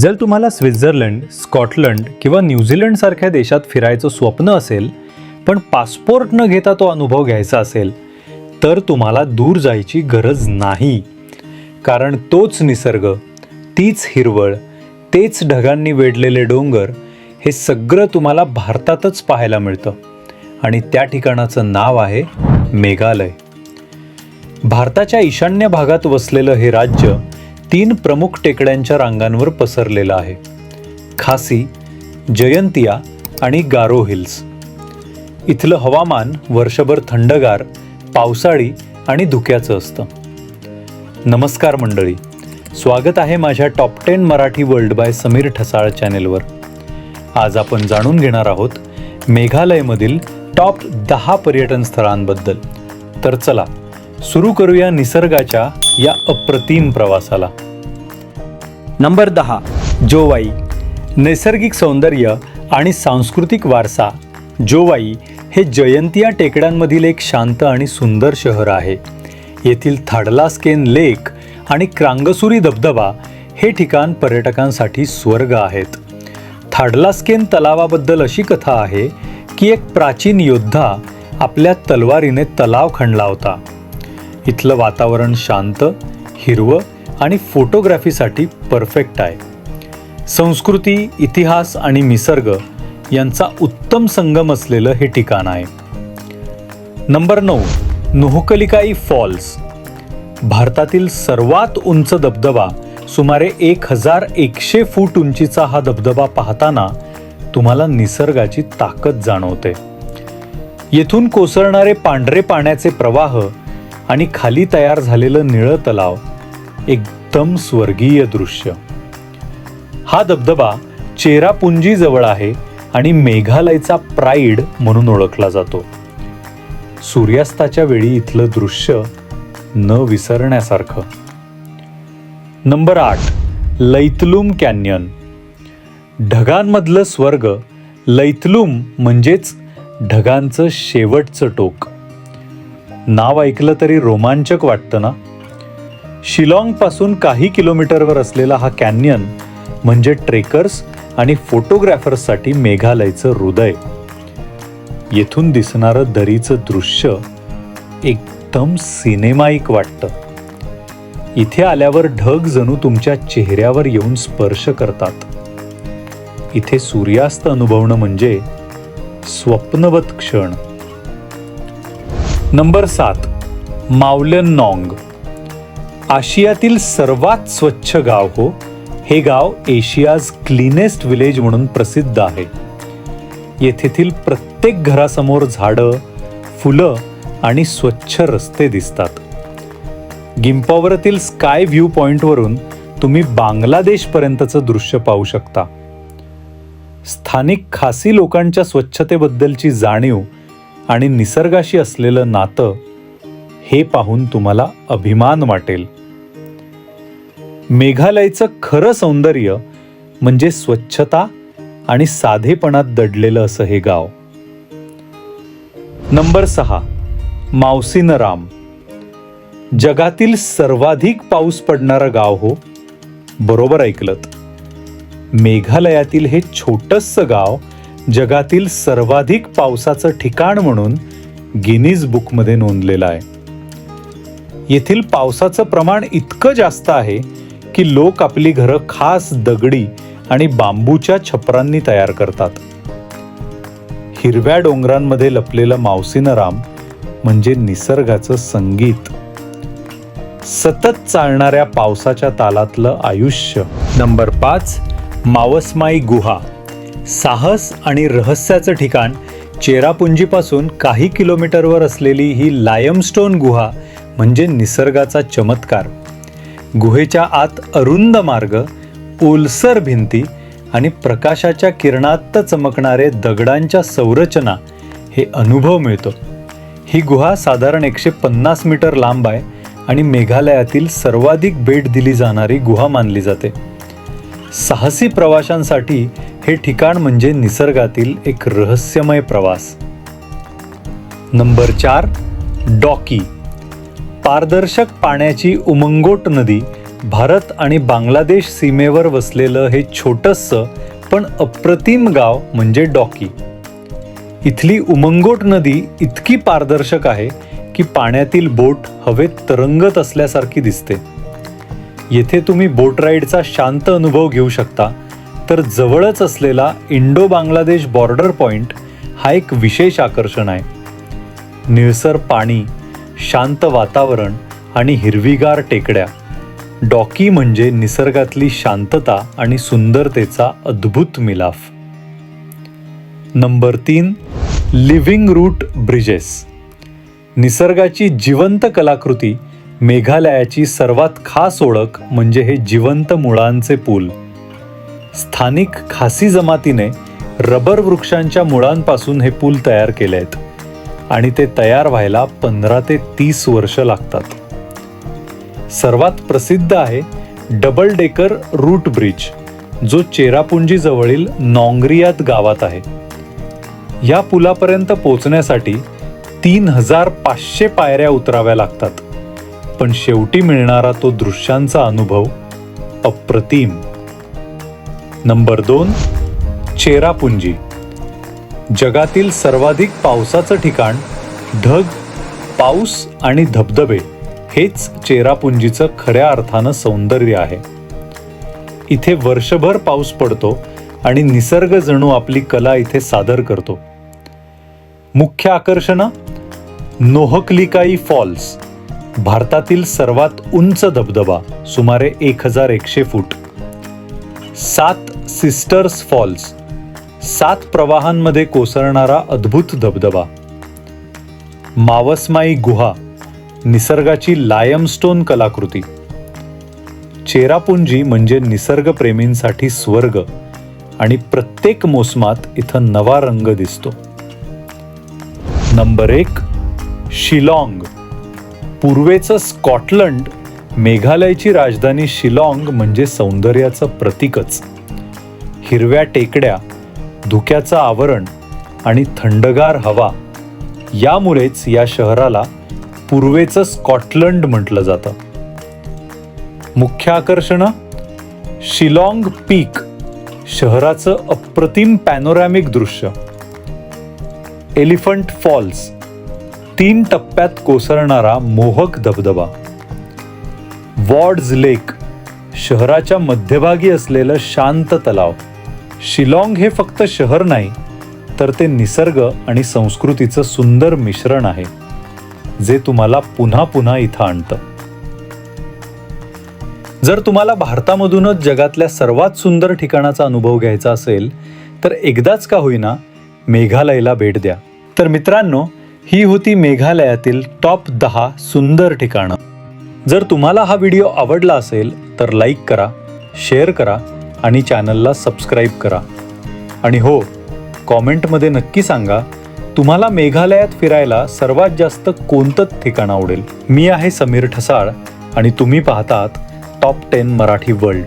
जर तुम्हाला Switzerland Scotland किंवा न्यूझीलंडसारख्या देशात फिरायचं स्वप्न असेल पण पासपोर्ट न घेता तो अनुभव घ्यायचा असेल तर तुम्हाला दूर जायची गरज नाही. कारण तोच निसर्ग तीच हिरवळ तेच ढगांनी वेढलेले डोंगर हे सगळं तुम्हाला भारतातच पाहायला मिळतं. आणि त्या ठिकाणाचं नाव आहे मेघालय. भारताच्या ईशान्य भागात वसलेलं हे राज्य तीन प्रमुख टेकड्यांच्या रांगांवर पसरलेलं आहे. खासी जयंतिया आणि गारो हिल्स. इथलं हवामान वर्षभर थंडगार पावसाळी आणि धुक्याचं असतं. नमस्कार मंडळी. स्वागत आहे माझ्या top ten Marathi world by Sameer Thasal चॅनेलवर. आज आपण जाणून घेणार आहोत मेघालयमधील टॉप दहा पर्यटन स्थळांबद्दल. तर चला सुरू करूया निसर्गाच्या या अप्रतिम प्रवासाला. नंबर दहा जोवाई नैसर्गिक सौंदर्य आणि सांस्कृतिक वारसा. जोवाई हे जयंतिया टेकड्यांमधील एक शांत आणि सुंदर शहर आहे. येथील थाडलास्केन लेक आणि क्रांगसुरी धबधबा हे ठिकाण पर्यटकांसाठी स्वर्ग आहेत. थाडलास्केन तलावाबद्दल अशी कथा आहे की एक प्राचीन योद्धा आपल्या तलवारीने तलाव खणला होता. इथलं वातावरण शांत हिरवं आणि फोटोग्राफीसाठी परफेक्ट आहे. संस्कृती इतिहास आणि निसर्ग यांचा उत्तम संगम असलेलं हे ठिकाण आहे. नंबर नऊ नुहकलिकाई फॉल्स. भारतातील सर्वात उंच धबधबा सुमारे एक हजार एकशे फूट उंचीचा हा धबधबा पाहताना तुम्हाला निसर्गाची ताकद जाणवते. येथून कोसळणारे पांढरे पाण्याचे प्रवाह आणि खाली तयार झालेलं निळं तलाव एकदम स्वर्गीय दृश्य. हा धबधबा चेरापुंजीजवळ आहे आणि मेघालयचा प्राईड म्हणून ओळखला जातो. सूर्यास्ताच्या वेळी इथलं दृश्य न विसरण्यासारखं. नंबर आठ लैतलूम कॅन्यन. ढगांमधलं स्वर्ग लैतलूम म्हणजेच ढगांचं शेवटचं टोक. नाव ऐकलं तरी रोमांचक वाटतं ना? शिलाँगपासून काही किलोमीटरवर असलेला हा कॅन्यन म्हणजे ट्रेकर्स आणि फोटोग्राफर्ससाठी मेघालयचं हृदय. येथून दिसणारं दरीचं दृश्य एकदम सिनेमाईक वाटतं. इथे आल्यावर ढग जणू तुमच्या चेहऱ्यावर येऊन स्पर्श करतात. इथे सूर्यास्त अनुभवणं म्हणजे स्वप्नवत क्षण. नंबर सात मावलन नॉंग. आशियातील सर्वात स्वच्छ गाव हो. हे गाव एशियाज क्लीनेस्ट विलेज म्हणून प्रसिद्ध आहे. येथेतील प्रत्येक घरासमोर झाडं फुलं आणि स्वच्छ रस्ते दिसतात. गिम्पॉवरतील स्काय व्ह्यू पॉईंटवरून तुम्ही बांगलादेशपर्यंतचं दृश्य पाहू शकता. स्थानिक खासी लोकांच्या स्वच्छतेबद्दलची जाणीव आणि निसर्गाशी असलेलं नातं हे पाहून तुम्हाला अभिमान वाटेल. मेघालयचं खरं सौंदर्य म्हणजे स्वच्छता आणि साधेपणात दडलेलं असं हे गाव. नंबर सहा मावसीनराम जगातील सर्वाधिक पाऊस पडणारं गाव हो बरोबर ऐकलत. मेघालयातील हे छोटंसं गाव जगातील सर्वाधिक पावसाचं ठिकाण म्हणून गिनीज बुकमध्ये नोंदलेलं आहे. येथील पावसाचं प्रमाण इतकं जास्त आहे की लोक आपली घरं खास दगडी आणि बांबूच्या छपरांनी तयार करतात. हिरव्या डोंगरांमध्ये लपलेलं मावसीनराम म्हणजे निसर्गाचं संगीत. सतत चालणाऱ्या पावसाच्या तालातलं आयुष्य. नंबर पाच मावसमाई गुहा. साहस आणि रहस्याचं ठिकाण चेरापुंजीपासून काही किलोमीटरवर असलेली ही लायमस्टोन गुहा म्हणजे निसर्गाचा चमत्कार. गुहेच्या आत अरुंद मार्ग ओलसर भिंती आणि प्रकाशाच्या किरणात चमकणारे दगडांच्या संरचना हे अनुभव मिळतो. ही गुहा साधारण एकशे पन्नास मीटर लांब आहे आणि मेघालयातील सर्वाधिक भेट दिली जाणारी गुहा मानली जाते. साहसी प्रवाशांसाठी हे ठिकाण म्हणजे निसर्गातील एक रहस्यमय प्रवास. नंबर चार डॉकी. पारदर्शक पाण्याची उमंगोट नदी भारत आणि बांगलादेश सीमेवर वसलेलं हे छोटंसं पण अप्रतिम गाव म्हणजे डॉकी. इथली उमंगोट नदी इतकी पारदर्शक आहे की पाण्यातील बोट हवेत तरंगत असल्यासारखी दिसते. येथे तुम्ही बोट राईडचा शांत अनुभव घेऊ शकता तर जवळच असलेला इंडो बांगलादेश बॉर्डर पॉइंट हा एक विशेष आकर्षण आहे. निळसर पाणी शांत वातावरण आणि हिरवीगार टेकड्या. डॉकी म्हणजे निसर्गातली शांतता आणि सुंदरतेचा अद्भुत मिलाफ. नंबर तीन लिव्हिंग रूट ब्रिजेस. निसर्गाची जिवंत कलाकृती मेघालयाची सर्वात खास ओळख म्हणजे हे जिवंत मुळांचे पूल. स्थानिक खासी जमातीने रबर वृक्षांच्या मुळांपासून हे पूल तयार केले आहेत. आणि ते तयार व्हायला पंधरा ते तीस वर्ष लागतात. सर्वात प्रसिद्ध आहे डबल डेकर रूट ब्रिज जो चेरापुंजी जवळील नॉंग्रियात गावात आहे. या पुलापर्यंत पोचण्यासाठी तीन हजार पाचशे पायऱ्या उतराव्या लागतात. पण शेवटी मिळणारा तो दृश्यांचा अनुभव अप्रतिम. नंबर दोन चेरापुंजी. जगातील सर्वाधिक पावसाचं ठिकाण ढग पाऊस आणि धबधबे हेच चेरापुंजीचं खऱ्या अर्थानं सौंदर्य आहे. इथे वर्षभर पाऊस पडतो आणि निसर्ग जणू आपली कला इथे सादर करतो. मुख्य आकर्षणं नोहकलिकाई फॉल्स भारतातील सर्वात उंच धबधबा सुमारे एक हजार एकशे फूट. सात सिस्टर्स फॉल्स सात प्रवाहांमध्ये कोसळणारा अद्भुत धबधबा. मावसमाई गुहा निसर्गाची लायमस्टोन कलाकृती. चेरापुंजी म्हणजे निसर्गप्रेमींसाठी स्वर्ग आणि प्रत्येक मोसमात इथं नवा रंग दिसतो. नंबर एक शिलाँग. पूर्वेचं स्कॉटलंड मेघालयची राजधानी शिलाँग म्हणजे सौंदर्याचं प्रतीकच. हिरव्या टेकड्या धुक्याचं आवरण आणि थंडगार हवा यामुळेच या शहराला पूर्वेचं स्कॉटलंड म्हटलं जातं. मुख्य आकर्षणं शिलाँग पीक शहराचं अप्रतिम पॅनोरॅमिक दृश्य. एलिफंट फॉल्स तीन टप्प्यात कोसळणारा मोहक धबधबा. वॉर्ड्स लेक शहराच्या मध्यभागी असलेलं शांत तलाव. शिलाँग हे फक्त शहर नाही तर ते निसर्ग आणि संस्कृतीचं सुंदर मिश्रण आहे जे तुम्हाला पुन्हा पुन्हा इथं आणतं. जर तुम्हाला भारतामधूनच जगातल्या सर्वात सुंदर ठिकाणाचा अनुभव घ्यायचा असेल तर एकदाच का होईना मेघालयला भेट द्या. तर मित्रांनो ही होती मेघालयातील टॉप दहा सुंदर ठिकाणं. जर तुम्हाला हा व्हिडिओ आवडला असेल तर लाईक करा शेअर करा आणि चॅनलला सबस्क्राईब करा. आणि हो कॉमेंटमध्ये नक्की सांगा तुम्हाला मेघालयात फिरायला सर्वात जास्त कोणतं ठिकाण आवडेल? मी आहे समीर ठसाळ आणि तुम्ही पाहतात टॉप टेन मराठी वर्ल्ड.